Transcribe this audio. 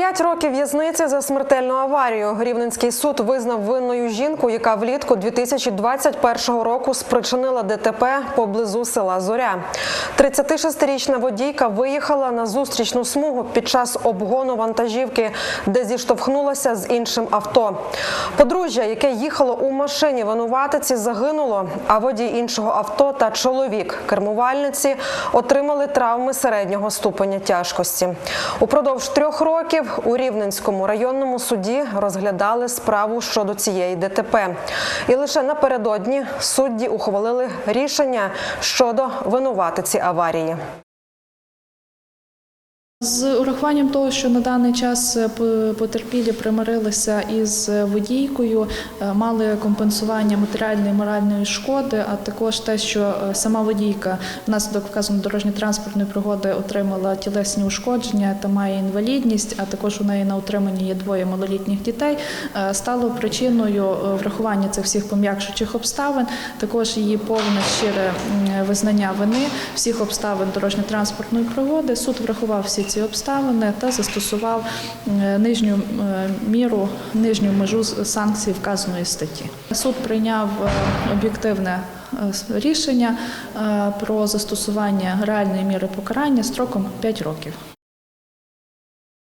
П'ять років в'язниці за смертельну аварію. Рівненський суд визнав винною жінку, яка влітку 2021 року спричинила ДТП поблизу села Зоря. 36-річна водійка виїхала на зустрічну смугу під час обгону вантажівки, де зіштовхнулася з іншим авто. Подружжя, яке їхало у машині винуватиці, загинуло, а водій іншого авто та чоловік кермувальниці отримали травми середнього ступеня тяжкості. Упродовж трьох років у Рівненському районному суді розглядали справу щодо цієї ДТП. І лише напередодні судді ухвалили рішення щодо винуватиці аварії. З урахуванням того, що на даний час е, потерпілі примирилися із водійкою, е, мали компенсування матеріальної і моральної шкоди, а також те, що е, сама водійка внаслідок вказаної дорожньо-транспортної пригоди отримала тілесні ушкодження та має інвалідність, а також у неї на утриманні є двоє малолітніх дітей, е, стало причиною е, врахування цих всіх пом'якшуючих обставин, також її повне щире визнання вини всіх обставин дорожньо-транспортної пригоди. Суд врахував всі ці обставини та застосував е, нижню е, міру, нижню межу санкцій вказаної статті. Суд прийняв е, об'єктивне рішення про застосування реальної міри покарання строком 5 років.